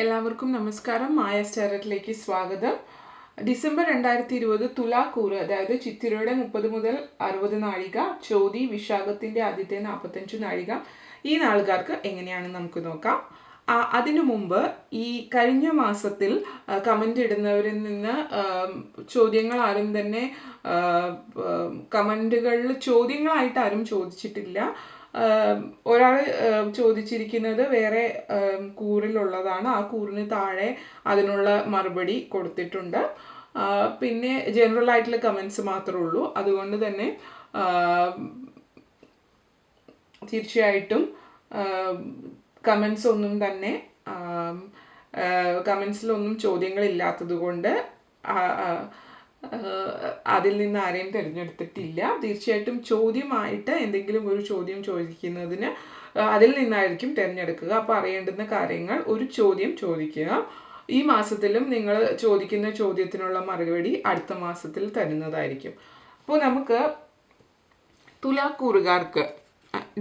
എല്ലാവർക്കും നമസ്കാരം. മായ സ്റ്റാരറ്റിലേക്ക് സ്വാഗതം. ഡിസംബർ രണ്ടായിരത്തി ഇരുപത് തുലാക്കൂറ് അതായത് ചിത്തിരയുടെ മുപ്പത് മുതൽ അറുപത് നാഴിക ചോതി വിശാഖത്തിന്റെ ആദ്യത്തെ നാൽപ്പത്തഞ്ച് നാഴിക. ഈ നാളുകാർക്ക് എങ്ങനെയാണ് നമുക്ക് നോക്കാം. അതിനു മുമ്പ് ഈ കഴിഞ്ഞ മാസത്തിൽ കമന്റ് ഇടുന്നവരിൽ നിന്ന് ചോദ്യങ്ങൾ ആരും തന്നെ കമന്റുകളിൽ ചോദ്യങ്ങളായിട്ട് ആരും ചോദിച്ചിട്ടില്ല. ഒരാൾ ചോദിച്ചിരിക്കുന്നത് വേറെ കൂറിലുള്ളതാണ്. ആ കൂറിന് താഴെ അതിനുള്ള മറുപടി കൊടുത്തിട്ടുണ്ട്. പിന്നെ ജനറൽ ആയിട്ടുള്ള കമൻസ് മാത്രമേ ഉള്ളൂ. അതുകൊണ്ട് തന്നെ തീർച്ചയായിട്ടും കമൻസ് ഒന്നും തന്നെ കമൻസിലൊന്നും ചോദ്യങ്ങളില്ലാത്തത് കൊണ്ട് അതിൽ നിന്ന് ആരെയും തിരഞ്ഞെടുത്തിട്ടില്ല. തീർച്ചയായിട്ടും ചോദ്യമായിട്ട് എന്തെങ്കിലും ഒരു ചോദ്യം ചോദിക്കുന്നതിന് അതിൽ നിന്നായിരിക്കും തിരഞ്ഞെടുക്കുക. അപ്പോൾ അറിയേണ്ടുന്ന കാര്യങ്ങൾ ഒരു ചോദ്യം ചോദിക്കുക. ഈ മാസത്തിലും നിങ്ങൾ ചോദിക്കുന്ന ചോദ്യത്തിനുള്ള മറുപടി അടുത്ത മാസത്തിൽ തരുന്നതായിരിക്കും. അപ്പോൾ നമുക്ക് തുലാക്കൂറുകാർക്ക്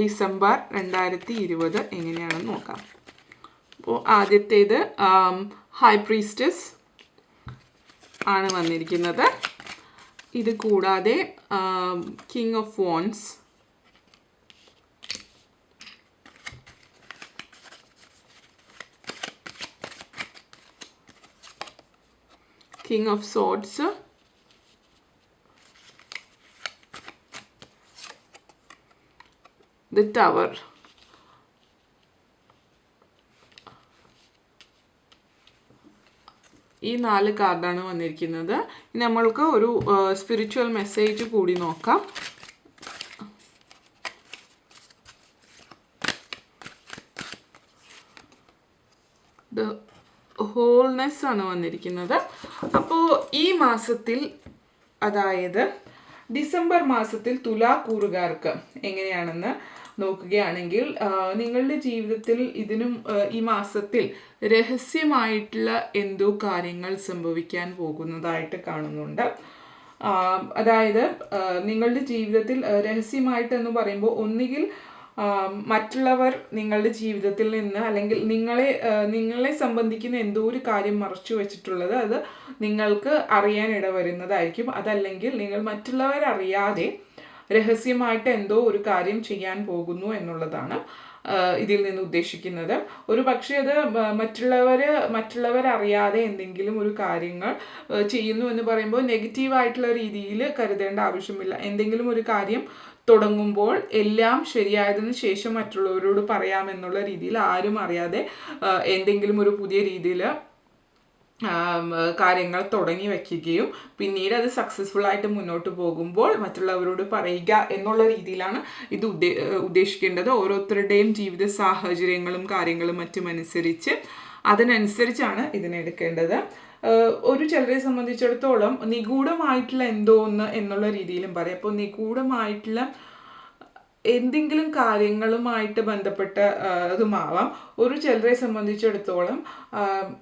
ഡിസംബർ രണ്ടായിരത്തി ഇരുപത് എങ്ങനെയാണെന്ന് നോക്കാം. അപ്പോൾ ആദ്യത്തേത് ഹൈ പ്രീസ്റ്റസ് ആണ് വന്നിരിക്കുന്നത്. ഇത് കൂടാതെ king of wands king of swords the tower ഈ നാല് കാർഡാണ് വന്നിരിക്കുന്നത്. നമ്മൾക്ക് ഒരു സ്പിരിച്വൽ മെസ്സേജ് കൂടി നോക്കാം. ദ ഹോൾനെസ് ആണ് വന്നിരിക്കുന്നത്. അപ്പോൾ ഈ മാസത്തിൽ അതായത് ഡിസംബർ മാസത്തിൽ തുലാക്കൂറുകാർക്ക് എങ്ങനെയാണെന്ന് നോക്കുകയാണെങ്കിൽ നിങ്ങളുടെ ജീവിതത്തിൽ ഇതിനും ഈ മാസത്തിൽ രഹസ്യമായിട്ടുള്ള എന്തോ കാര്യങ്ങൾ സംഭവിക്കാൻ പോകുന്നതായിട്ട് കാണുന്നുണ്ട്. അതായത് നിങ്ങളുടെ ജീവിതത്തിൽ രഹസ്യമായിട്ട് എന്ന് പറയുമ്പോൾ ഒന്നുകിൽ മറ്റുള്ളവർ നിങ്ങളുടെ ജീവിതത്തിൽ നിന്ന് അല്ലെങ്കിൽ നിങ്ങളെ നിങ്ങളെ സംബന്ധിക്കുന്ന എന്തോ ഒരു കാര്യം മറച്ചു വെച്ചിട്ടുള്ളത് അത് നിങ്ങൾക്ക് അറിയാൻ ഇടവരുന്നതായിരിക്കും അതല്ലെങ്കിൽ നിങ്ങൾ മറ്റുള്ളവരറിയാതെ രഹസ്യമായിട്ട് എന്തോ ഒരു കാര്യം ചെയ്യാൻ പോകുന്നു എന്നുള്ളതാണ് ഇതിൽ നിന്ന് ഉദ്ദേശിക്കുന്നത്. ഒരു പക്ഷേ അത് മറ്റുള്ളവർ മറ്റുള്ളവരറിയാതെ എന്തെങ്കിലും ഒരു കാര്യങ്ങൾ ചെയ്യുന്നു എന്ന് പറയുമ്പോൾ നെഗറ്റീവായിട്ടുള്ള രീതിയിൽ കരുതേണ്ട ആവശ്യമില്ല. എന്തെങ്കിലും ഒരു കാര്യം തുടങ്ങുമ്പോൾ എല്ലാം ശരിയായതിനു ശേഷം മറ്റുള്ളവരോട് പറയാമെന്നുള്ള രീതിയിൽ ആരും അറിയാതെ എന്തെങ്കിലും ഒരു പുതിയ രീതിയിൽ കാര്യങ്ങൾ തുടങ്ങി വയ്ക്കുകയും പിന്നീട് അത് സക്സസ്ഫുൾ ആയിട്ട് മുന്നോട്ട് പോകുമ്പോൾ മറ്റുള്ളവരോട് പറയുക എന്നുള്ള രീതിയിലാണ് ഇത് ഉദ്ദേ ഉദ്ദേശിക്കേണ്ടത്. ഓരോരുത്തരുടെയും ജീവിത സാഹചര്യങ്ങളും കാര്യങ്ങളും മറ്റും അനുസരിച്ച് അതിനനുസരിച്ചാണ് ഇതിനെടുക്കേണ്ടത് ഒരു ചിലരെ സംബന്ധിച്ചിടത്തോളം നിഗൂഢമായിട്ടുള്ള എന്തോ ഒന്ന് എന്നുള്ള രീതിയിലും പറയാം. അപ്പോൾ നിഗൂഢമായിട്ടുള്ള എന്തെങ്കിലും കാര്യങ്ങളുമായിട്ട് ബന്ധപ്പെട്ട ഇതുമാവാം ഒരു ചിലരെ സംബന്ധിച്ചിടത്തോളം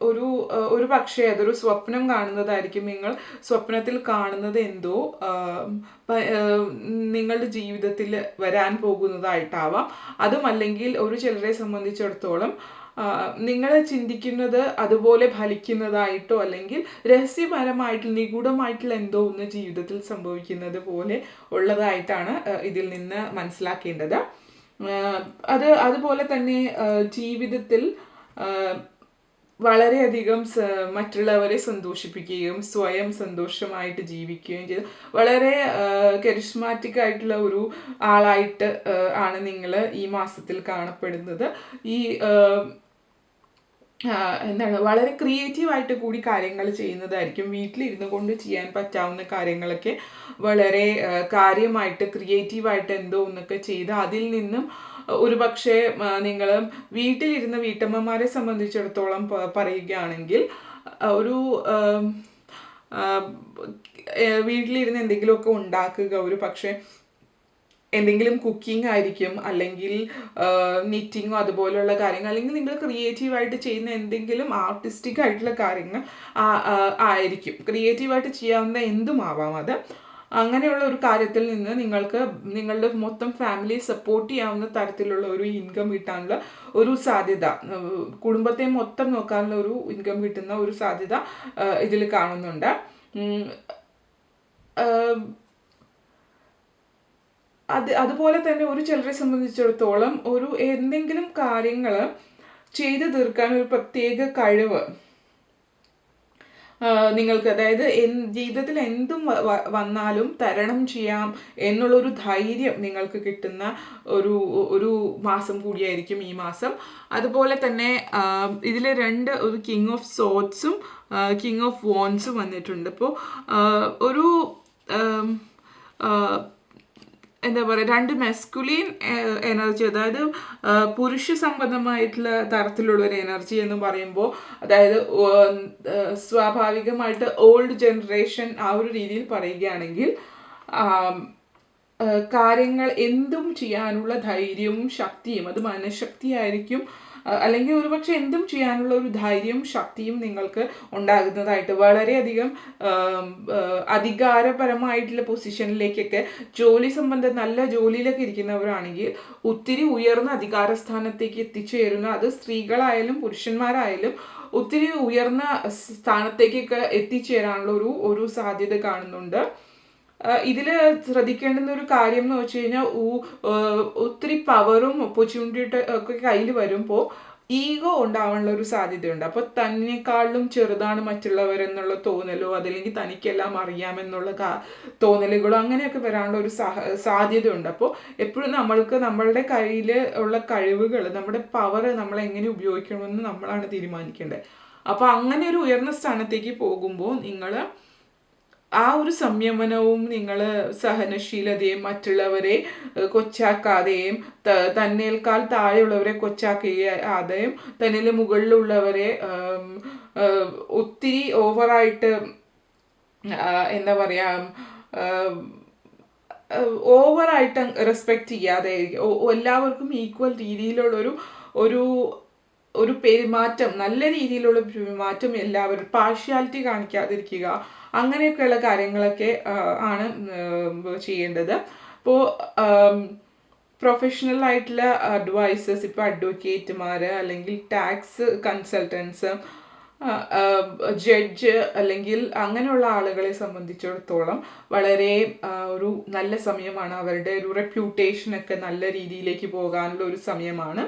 ഒരു ഒരു പക്ഷേ അതൊരു സ്വപ്നം കാണുന്നതായിരിക്കും. നിങ്ങൾ സ്വപ്നത്തിൽ കാണുന്നത് എന്തോ നിങ്ങളുടെ ജീവിതത്തിൽ വരാൻ പോകുന്നതായിട്ടാവാം. അതുമല്ലെങ്കിൽ ഒരു ചിലരെ സംബന്ധിച്ചിടത്തോളം നിങ്ങൾ ചിന്തിക്കുന്നത് അതുപോലെ ഫലിക്കുന്നതായിട്ടോ അല്ലെങ്കിൽ രഹസ്യപരമായിട്ട് നിഗൂഢമായിട്ടുള്ള എന്തോ ഒന്ന് ജീവിതത്തിൽ സംഭവിക്കുന്നത് പോലെ ഉള്ളതായിട്ടാണ് ഇതിൽ നിന്ന് മനസ്സിലാക്കേണ്ടത്. അത് അതുപോലെ തന്നെ ജീവിതത്തിൽ വളരെയധികം മറ്റുള്ളവരെ സന്തോഷിപ്പിക്കുകയും സ്വയം സന്തോഷമായിട്ട് ജീവിക്കുകയും ചെയ്ത് വളരെ കരിഷ്മാറ്റിക് ആയിട്ടുള്ള ഒരു ആളായിട്ട് ആണ് നിങ്ങൾ ഈ മാസത്തിൽ കാണപ്പെടുന്നത്. ഈ എന്താണ് വളരെ ക്രിയേറ്റീവായിട്ട് കൂടി കാര്യങ്ങൾ ചെയ്യുന്നതായിരിക്കും. വീട്ടിലിരുന്നു കൊണ്ട് ചെയ്യാൻ പറ്റാവുന്ന കാര്യങ്ങളൊക്കെ വളരെ കാര്യമായിട്ട് ക്രിയേറ്റീവായിട്ട് എന്തോ ഒന്നൊക്കെ ചെയ്ത് അതിൽ നിന്നും ഒരു പക്ഷേ നിങ്ങൾ വീട്ടിലിരുന്ന വീട്ടമ്മമാരെ സംബന്ധിച്ചിടത്തോളം പറയുകയാണെങ്കിൽ ഒരു വീട്ടിലിരുന്ന് എന്തെങ്കിലുമൊക്കെ ഉണ്ടാക്കുക ഒരു പക്ഷേ എന്തെങ്കിലും കുക്കിംഗ് ആയിരിക്കും അല്ലെങ്കിൽ നിറ്റിങ്ങോ അതുപോലുള്ള കാര്യങ്ങൾ അല്ലെങ്കിൽ നിങ്ങൾ ക്രിയേറ്റീവായിട്ട് ചെയ്യുന്ന എന്തെങ്കിലും ആർട്ടിസ്റ്റിക് ആയിട്ടുള്ള കാര്യങ്ങൾ ആയിരിക്കും. ക്രിയേറ്റീവായിട്ട് ചെയ്യാവുന്ന എന്തുമാവാം അത്. അങ്ങനെയുള്ള ഒരു കാര്യത്തിൽ നിന്ന് നിങ്ങൾക്ക് നിങ്ങളുടെ മൊത്തം ഫാമിലി സപ്പോർട്ട് ചെയ്യാവുന്ന തരത്തിലുള്ള ഒരു ഇൻകം കിട്ടാനുള്ള ഒരു സാധ്യത കുടുംബത്തെ മൊത്തം നോക്കാനുള്ള ഒരു ഇൻകം കിട്ടുന്ന ഒരു സാധ്യത ഇതിൽ കാണുന്നുണ്ട്. അത് അതുപോലെ തന്നെ ഒരു ചിലരെ സംബന്ധിച്ചിടത്തോളം ഒരു എന്തെങ്കിലും കാര്യങ്ങൾ ചെയ്തു തീർക്കാൻ ഒരു പ്രത്യേക കഴിവ് നിങ്ങൾക്ക് അതായത് എൻ- ജീവിതത്തിൽ എന്തും വന്നാലും തരണം ചെയ്യാം എന്നുള്ളൊരു ധൈര്യം നിങ്ങൾക്ക് കിട്ടുന്ന ഒരു ഒരു മാസം കൂടിയായിരിക്കും ഈ മാസം. അതുപോലെ തന്നെ ഇതിൽ രണ്ട് ഒരു കിങ് ഓഫ് സോട്ട്സും കിങ് ഓഫ് വോൺസും വന്നിട്ടുണ്ട്. അപ്പോൾ ഒരു എന്താ പറയുക രണ്ട് മെസ്കുലീൻ എനർജി അതായത് പുരുഷ സംബന്ധമായിട്ടുള്ള തരത്തിലുള്ള ഒരു എനർജി എന്ന് പറയുമ്പോൾ അതായത് സ്വാഭാവികമായിട്ട് ഓൾഡ് ജനറേഷൻ ആ ഒരു രീതിയിൽ പറയുകയാണെങ്കിൽ കാര്യങ്ങൾ എന്തും ചെയ്യാനുള്ള ധൈര്യവും ശക്തിയും അത് മനഃശക്തിയായിരിക്കും അല്ലെങ്കിൽ ഒരുപക്ഷെ എന്തും ചെയ്യാനുള്ള ഒരു ധൈര്യവും ശക്തിയും നിങ്ങൾക്ക് ഉണ്ടാകുന്നതായിട്ട് വളരെയധികം അധികാരപരമായിട്ടുള്ള പൊസിഷനിലേക്കൊക്കെ ജോലി സംബന്ധം നല്ല ജോലിയിലൊക്കെ ഇരിക്കുന്നവരാണെങ്കിൽ ഒത്തിരി ഉയർന്ന അധികാര സ്ഥാനത്തേക്ക് എത്തിച്ചേരുന്ന അത് സ്ത്രീകളായാലും പുരുഷന്മാരായാലും ഒത്തിരി ഉയർന്ന സ്ഥാനത്തേക്കൊക്കെ എത്തിച്ചേരാനുള്ള ഒരു ഒരു സാധ്യത കാണുന്നുണ്ട്. ഇതിൽ ശ്രദ്ധിക്കേണ്ടുന്ന ഒരു കാര്യം എന്ന് വെച്ച് കഴിഞ്ഞാൽ ഒത്തിരി പവറും ഓപ്പർച്യൂണിറ്റി ഒക്കെ കയ്യിൽ വരുമ്പോൾ ഈഗോ ഉണ്ടാവാനുള്ള ഒരു സാധ്യതയുണ്ട്. അപ്പോൾ തന്നെക്കാളും ചെറുതാണ് മറ്റുള്ളവരെന്നുള്ള തോന്നലോ അതല്ലെങ്കിൽ തനിക്കെല്ലാം അറിയാമെന്നുള്ള കാ- തോന്നലുകളോ അങ്ങനെയൊക്കെ വരാനുള്ള ഒരു സാധ്യതയുണ്ട്. അപ്പോൾ എപ്പോഴും നമ്മൾക്ക് നമ്മളുടെ കയ്യിൽ ഉള്ള കഴിവുകൾ നമ്മുടെ പവർ നമ്മൾ എങ്ങനെ ഉപയോഗിക്കണമെന്ന് നമ്മളാണ് തീരുമാനിക്കേണ്ടത്. അപ്പോൾ അങ്ങനെ ഒരു ഉയർന്ന സ്ഥാനത്തേക്ക് പോകുമ്പോൾ നിങ്ങൾ ആ ഒരു സംയമനവും നിങ്ങൾ സഹനശീലതയും മറ്റുള്ളവരെ കൊച്ചാക്കാതെയും തന്നേൽക്കാൽ താഴെയുള്ളവരെ കൊച്ചാക്കാതെയും തന്നിൽ മുകളിലുള്ളവരെ ഒത്തിരി ഓവറായിട്ട് എന്താ പറയാ ഓവറായിട്ട് റെസ്പെക്റ്റ് ചെയ്യാതെ എല്ലാവർക്കും ഈക്വൽ രീതിയിലുള്ളൊരു ഒരു ഒരു പെരുമാറ്റം നല്ല രീതിയിലുള്ള പെരുമാറ്റം എല്ലാവരും പാർഷ്യാലിറ്റി കാണിക്കാതിരിക്കുക അങ്ങനെയൊക്കെയുള്ള കാര്യങ്ങളൊക്കെ ആണ് ചെയ്യേണ്ടത്. അപ്പോൾ പ്രൊഫഷണൽ ആയിട്ടുള്ള അഡ്വൈസേഴ്സ് ഇപ്പോൾ അഡ്വക്കേറ്റുമാർ അല്ലെങ്കിൽ ടാക്സ് കൺസൾട്ടൻസ് ജഡ്ജ് അല്ലെങ്കിൽ അങ്ങനെയുള്ള ആളുകളെ സംബന്ധിച്ചിടത്തോളം വളരെ ഒരു നല്ല സമയമാണ്. അവരുടെ ഒരു റെപ്യൂട്ടേഷനൊക്കെ നല്ല രീതിയിലേക്ക് പോകാനുള്ള ഒരു സമയമാണ്.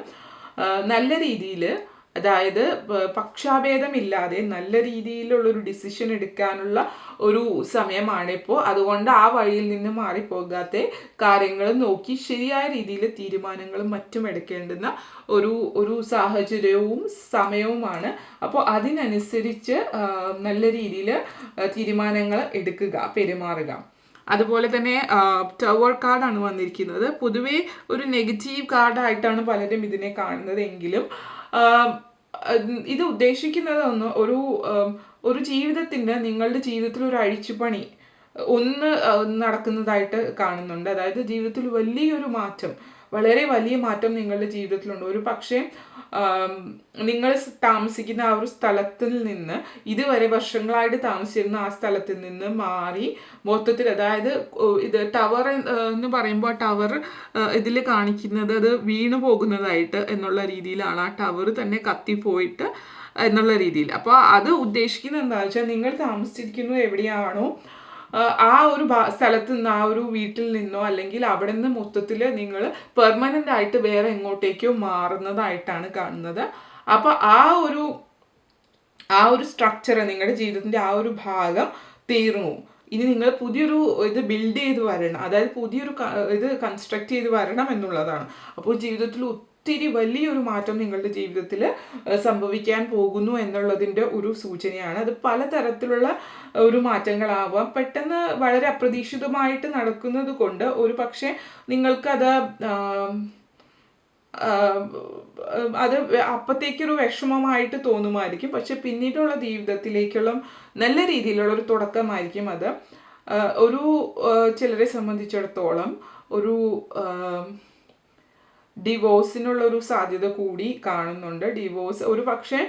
നല്ല രീതിയിൽ അതായത് പക്ഷാഭേദമില്ലാതെ നല്ല രീതിയിലുള്ള ഒരു ഡിസിഷൻ എടുക്കാനുള്ള ഒരു സമയമാണ് ഇപ്പോൾ അതുകൊണ്ട് ആ വഴിയിൽ നിന്ന് മാറിപ്പോകാത്ത കാര്യങ്ങൾ നോക്കി ശരിയായ രീതിയിൽ തീരുമാനങ്ങളും മറ്റും എടുക്കേണ്ടുന്ന ഒരു ഒരു സാഹചര്യവും സമയവുമാണ്. അപ്പോൾ അതിനനുസരിച്ച് നല്ല രീതിയിൽ തീരുമാനങ്ങൾ എടുക്കുക പെരുമാറുക. അതുപോലെ തന്നെ ടവർ കാർഡാണ് വന്നിരിക്കുന്നത്. പൊതുവേ ഒരു നെഗറ്റീവ് കാർഡായിട്ടാണ് പലരും ഇതിനെ കാണുന്നത് എങ്കിലും ആ, ഉം, ഇത് ഉദ്ദേശിക്കുന്നത് ഒന്ന് ഒരു ഒരു ജീവിതത്തിന്റെ നിങ്ങളുടെ ജീവിതത്തിൽ ഒരു അഴിച്ചുപണി ഒന്ന് നടക്കുന്നതായിട്ട് കാണുന്നുണ്ട്. അതായത് ജീവിതത്തിൽ വലിയൊരു മാറ്റം. വളരെ വലിയ മാറ്റം നിങ്ങളുടെ ജീവിതത്തിലുണ്ട്. ഒരു പക്ഷേ നിങ്ങൾ താമസിക്കുന്ന ആ ഒരു സ്ഥലത്തിൽ നിന്ന് ഇതുവരെ വർഷങ്ങളായിട്ട് താമസിച്ചിരുന്ന ആ സ്ഥലത്തിൽ നിന്ന് മാറി മൊത്തത്തിൽ അതായത് ഇത് ടവർ എന്ന് പറയുമ്പോൾ ആ ടവർ ഇതിൽ കാണിക്കുന്നത് അത് വീണു പോകുന്നതായിട്ട് എന്നുള്ള രീതിയിലാണ് ആ ടവർ തന്നെ കത്തിപ്പോയിട്ട് എന്നുള്ള രീതിയിൽ. അപ്പോൾ അത് ഉദ്ദേശിക്കുന്നത് എന്താണെന്ന് വെച്ചാൽ നിങ്ങൾ താമസിച്ചിരിക്കുന്നത് എവിടെയാണോ ആ, ഒരു സ്ഥലത്ത് നിന്ന് ആ ഒരു വീട്ടിൽ നിന്നോ അല്ലെങ്കിൽ അവിടെ നിന്ന് മൊത്തത്തിൽ നിങ്ങൾ പെർമനന്റ് ആയിട്ട് വേറെ എങ്ങോട്ടേക്കോ മാറുന്നതായിട്ടാണ് കാണുന്നത്. അപ്പോൾ ആ ഒരു ആ ഒരു സ്ട്രക്ചർ നിങ്ങളുടെ ജീവിതത്തിന്റെ ആ ഒരു ഭാഗം തീർന്നു. ഇനി നിങ്ങൾ പുതിയൊരു ഇത് ബിൽഡ് ചെയ്ത് വരണം. അതായത് പുതിയൊരു ഇത് കൺസ്ട്രക്ട് ചെയ്ത് വരണം എന്നുള്ളതാണ്. അപ്പോൾ ജീവിതത്തിൽ ഒത്തിരി വലിയൊരു മാറ്റം നിങ്ങളുടെ ജീവിതത്തിൽ സംഭവിക്കാൻ പോകുന്നു എന്നുള്ളതിന്റെ ഒരു സൂചനയാണ്. അത് പലതരത്തിലുള്ള ഒരു മാറ്റങ്ങളാവാം. പെട്ടെന്ന് വളരെ അപ്രതീക്ഷിതമായിട്ട് നടക്കുന്നത് കൊണ്ട് ഒരു പക്ഷേ നിങ്ങൾക്കത് അത് അപ്പത്തേക്കൊരു വിഷമമായിട്ട് തോന്നുമായിരിക്കും. പക്ഷെ പിന്നീടുള്ള ജീവിതത്തിലേക്കുള്ള നല്ല രീതിയിലുള്ള ഒരു തുടക്കമായിരിക്കും അത്. ഒരു ചിലരെ സംബന്ധിച്ചിടത്തോളം ഒരു ഡിവോഴ്സിനുള്ള ഒരു സാധ്യത കൂടി കാണുന്നുണ്ട്. ഡിവോഴ്സ് ഒരു പക്ഷേ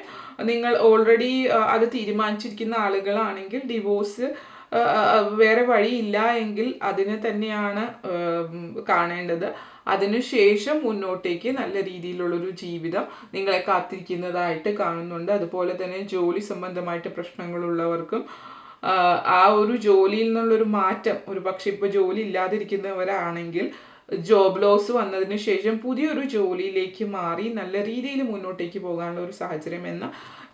നിങ്ങൾ ഓൾറെഡി അത് തീരുമാനിച്ചിരിക്കുന്ന ആളുകളാണെങ്കിൽ ഡിവോഴ്സ് വേറെ വഴിയില്ല എങ്കിൽ അതിനെ തന്നെയാണ് കാണേണ്ടത്. അതിനുശേഷം മുന്നോട്ടേക്ക് നല്ല രീതിയിലുള്ളൊരു ജീവിതം നിങ്ങളെ കാത്തിരിക്കുന്നതായിട്ട് കാണുന്നുണ്ട്. അതുപോലെ തന്നെ ജോലി സംബന്ധമായിട്ട് പ്രശ്നങ്ങളുള്ളവർക്കും ആ ഒരു ജോലിയിൽ നിന്നുള്ളൊരു മാറ്റം ഒരു പക്ഷെ ഇപ്പോൾ ജോലി ഇല്ലാതിരിക്കുന്നവരാണെങ്കിൽ ജോബ് ലോസ് വന്നതിന് ശേഷം പുതിയൊരു ജോലിയിലേക്ക് മാറി നല്ല രീതിയിൽ മുന്നോട്ടേക്ക് പോകാനുള്ള ഒരു സാഹചര്യം എന്ന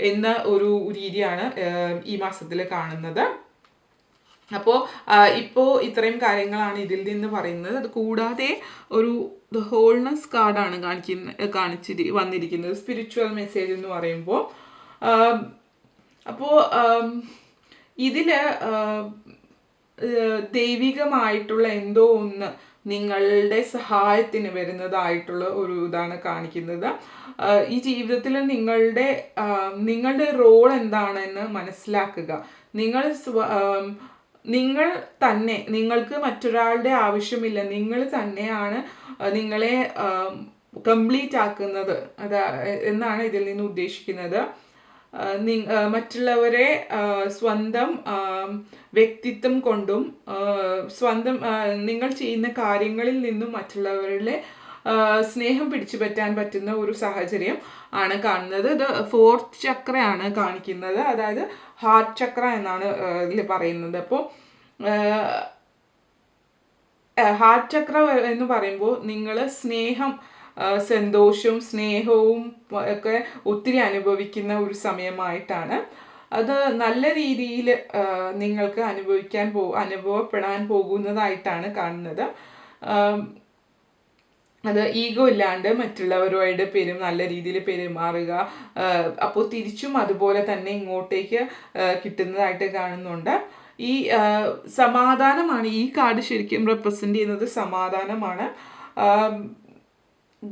എന്ന ഒരു രീതിയാണ് ഈ മാസത്തിൽ കാണുന്നത്. അപ്പോൾ ഇപ്പോൾ ഇത്രയും കാര്യങ്ങളാണ് ഇതിൽ നിന്ന് പറയുന്നത്. അത് കൂടാതെ ഒരു ദ ഹോൾനെസ് കാർഡാണ് കാണിക്കുന്ന കാണിച്ചിരി വന്നിരിക്കുന്നത്. സ്പിരിച്വൽ മെസ്സേജ് എന്ന് പറയുമ്പോൾ അപ്പോൾ ഇതിൽ ദൈവികമായിട്ടുള്ള എന്തോ ഒന്ന് നിങ്ങളുടെ സഹായത്തിന് വരുന്നതായിട്ടുള്ള ഒരു ഇതാണ് കാണിക്കുന്നത്. ഈ ജീവിതത്തിൽ നിങ്ങളുടെ നിങ്ങളുടെ റോൾ എന്താണെന്ന് മനസ്സിലാക്കുക. നിങ്ങൾ നിങ്ങൾ തന്നെ നിങ്ങൾക്ക് മറ്റൊരാളുടെ ആവശ്യമില്ല. നിങ്ങൾ തന്നെയാണ് നിങ്ങളെ കംപ്ലീറ്റ് ആക്കുന്നത്. അതാ എന്നാണ് ഇതിൽ നിന്ന് ഉദ്ദേശിക്കുന്നത്. മറ്റുള്ളവരെ സ്വന്തം വ്യക്തിത്വം കൊണ്ടും സ്വന്തം നിങ്ങൾ ചെയ്യുന്ന കാര്യങ്ങളിൽ നിന്നും മറ്റുള്ളവരുടെ സ്നേഹം പിടിച്ചു പറ്റാൻ പറ്റുന്ന ഒരു സാഹചര്യം ആണ് കാണുന്നത്. ഇത് ഫോർത്ത് ചക്രയാണ് കാണിക്കുന്നത്. അതായത് ഹാർട്ട് ചക്ര എന്നാണ് ഇതിൽ പറയുന്നത്. അപ്പോൾ ഹാർട്ട് ചക്ര എന്ന് പറയുമ്പോൾ നിങ്ങൾ സ്നേഹം സന്തോഷവും സ്നേഹവും ഒക്കെ ഒത്തിരി അനുഭവിക്കുന്ന ഒരു സമയമായിട്ടാണ്. അത് നല്ല രീതിയിൽ നിങ്ങൾക്ക് അനുഭവിക്കാൻ പോ അനുഭവപ്പെടാൻ പോകുന്നതായിട്ടാണ് കാണുന്നത്. അത് ഈഗോ ഇല്ലാണ്ട് മറ്റുള്ളവരുമായിട്ട് പെരും നല്ല രീതിയിൽ പെരുമാറുക അപ്പോൾ തിരിച്ചും അതുപോലെ തന്നെ ഇങ്ങോട്ടേക്ക് കിട്ടുന്നതായിട്ട് കാണുന്നുണ്ട്. ഈ സമാധാനമാണ് ഈ കാർഡ് ശരിക്കും റെപ്രസെന്റ് ചെയ്യുന്നത് സമാധാനമാണ്.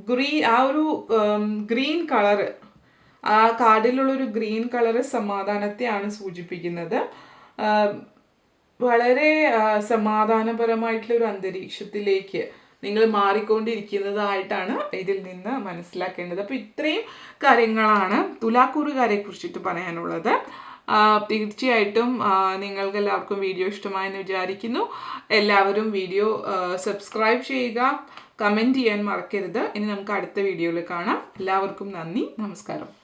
ഗ്രീൻ ആ ഒരു ഗ്രീൻ കളർ ആ കാർഡിലുള്ള ഒരു ഗ്രീൻ കളറ് സമാധാനത്തെയാണ് സൂചിപ്പിക്കുന്നത്. വളരെ സമാധാനപരമായിട്ടുള്ള ഒരു അന്തരീക്ഷത്തിലേക്ക് നിങ്ങൾ മാറിക്കൊണ്ടിരിക്കുന്നതായിട്ടാണ് ഇതിൽ നിന്ന് മനസ്സിലാക്കേണ്ടത്. അപ്പോൾ ഇത്രയും കാര്യങ്ങളാണ് തുലാക്കൂറുകാരെ കുറിച്ചിട്ട് പറയാനുള്ളത് തീർച്ചയായിട്ടും നിങ്ങൾക്ക് എല്ലാവർക്കും വീഡിയോ ഇഷ്ടമായെന്ന് വിചാരിക്കുന്നു. എല്ലാവരും വീഡിയോ സബ്സ്ക്രൈബ് ചെയ്യുക. കമന്റ് ചെയ്യാൻ മറക്കരുത്. ഇനി നമുക്ക് അടുത്ത വീഡിയോയിൽ കാണാം. എല്ലാവർക്കും നന്ദി. നമസ്കാരം.